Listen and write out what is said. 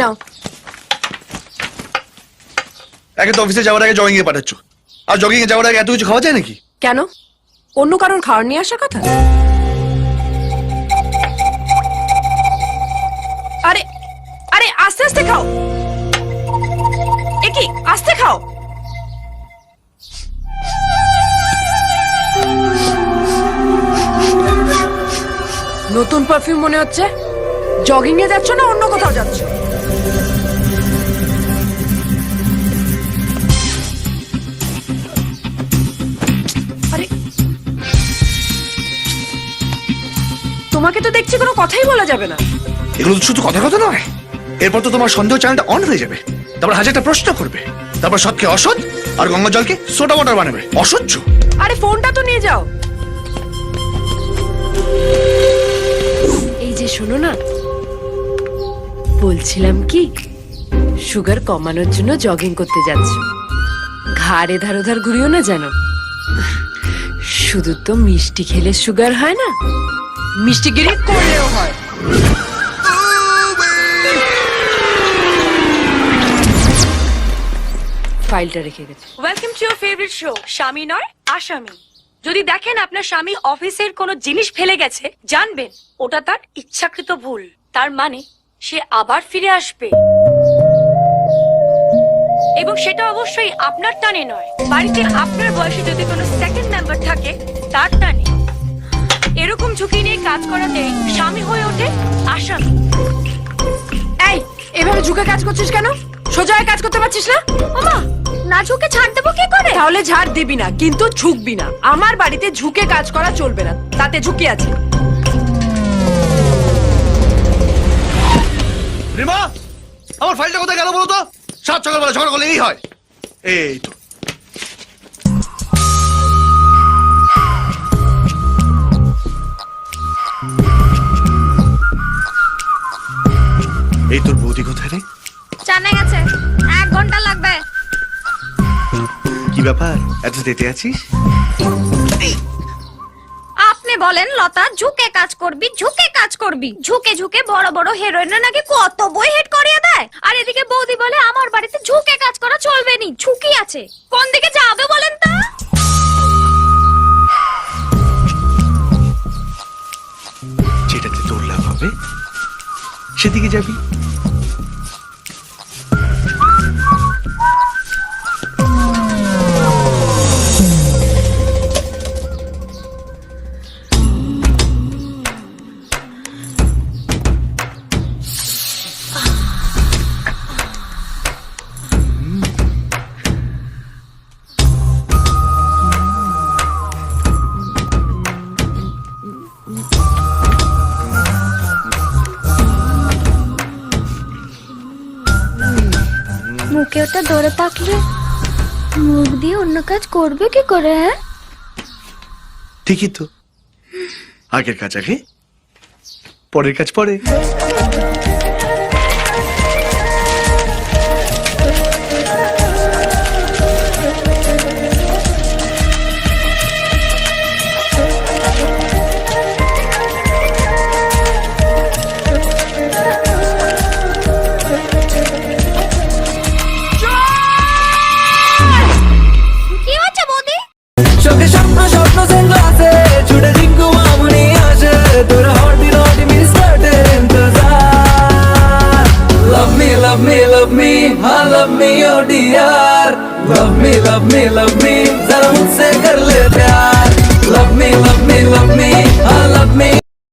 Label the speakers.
Speaker 1: নাও।
Speaker 2: একে তো অফিসে যাওয়ার আগে জগিং এ পাঠাচ্ছ। আর জগিং এ যাওয়ার আগে এত কিছু খাওয়া যায় নাকি?
Speaker 1: কেন? অন্য কারোর খাওয়ার নিয়ে আসার কথা? আরে আরে আস্তে আস্তে খাও। এ কি? আস্তে খাও। নতুন পারফিউম মনে হচ্ছে? জগিং এ যাচ্ছ না অন্য কোথাও? তোমাকে তো দেখছি কোনো কথাই বলা যাবে না।
Speaker 2: এগুলো শুধু কথা কথা নয়। এরপর তো তোমার সন্দেহ চ্যানেলটা অন হয়ে যাবে। তারপর হাজারটা প্রশ্ন করবে। তারপর সৎকে অসৎ আর গঙ্গা জলকে সোটা ওয়াটার বানাবে। অসহ্য।
Speaker 1: আরে ফোনটা তো নিয়ে যাও। এই যে শোনো না। বলছিলাম কি সুগার কমানোর জন্য জগিং করতে যাচ্ছ। ঘাড়ে ধার ওধার ঘুরিও না জানো শুধু তো মিষ্টি খেলে সুগার হয় না। মিষ্টি গিরি করলেও হয়। ফাইলটা রেখে
Speaker 3: ওয়েলকাম টু ফেভারিট শো স্বামী নয় আসামি যদি দেখেন আপনার স্বামী অফিসের কোনো জিনিস ফেলে গেছে, জানবেন, ওটা তার ইচ্ছাকৃত ভুল। তার মানে সে আবার ফিরে আসবে। এবং সেটা অবশ্যই আপনার টানে নয়। বাড়িতে আপনার বয়সে যদি কোনো সেকেন্ড মেম্বার থাকে, তার টানে। এরকম ঝুঁকি নিয়ে কাজ করাতে স্বামী হয়ে ওঠে আসামি।
Speaker 1: এই এভাবে ঝুঁকে কাজ করছিস কেন? সোজা হয়ে কাজ করতে পারছিস না?
Speaker 3: ওমা না ঝুঁকে ছাড় দেবো কি করে?
Speaker 1: তাহলে ঝাড় দিবি না কিন্তু ঝুঁকবি না। আমার বাড়িতে ঝুঁকে কাজ করা চলবে না তাতে ঝুঁকি আছে।
Speaker 2: রিমা আমার ফাইলটা কোথায় গেল বলো তো সাত সকালবেলা ঝগড়া করলে এই হয়। এই তো। এই তোর বৌদি কোথায় রে?
Speaker 3: জানা গেছে এক ঘণ্টা লাগবে।
Speaker 2: কি ব্যাপার? এত তেতে আছিস?
Speaker 3: আপনি বলেন লতা ঝুঁকে কাজ করবি ঝুঁকে কাজ করবি। ঝুঁকে ঝুঁকে বড় বড় হিরোইনরা নাকি কত বই হেড করিয়ে দেয়? আর এদিকে বৌদি বলে আমার বাড়িতে ঝুঁকে কাজ করা চলবে নি ঝুঁকি আছে। কোন দিকে যাবে বলেন তো?
Speaker 2: যেটাতে তোর লাভ হবে সেদিকে যাবি।
Speaker 4: মুখে ওটা ধরে থাকলে মুখ দিয়ে অন্য কাজ করবে কি করে হ্যাঁ?
Speaker 2: ঠিকই তো। আগের কাজ আগে, পরের কাজ পরে।
Speaker 5: Me oh dear love me love me love me जरा मुझसे कर ले प्यार. Love me love me love me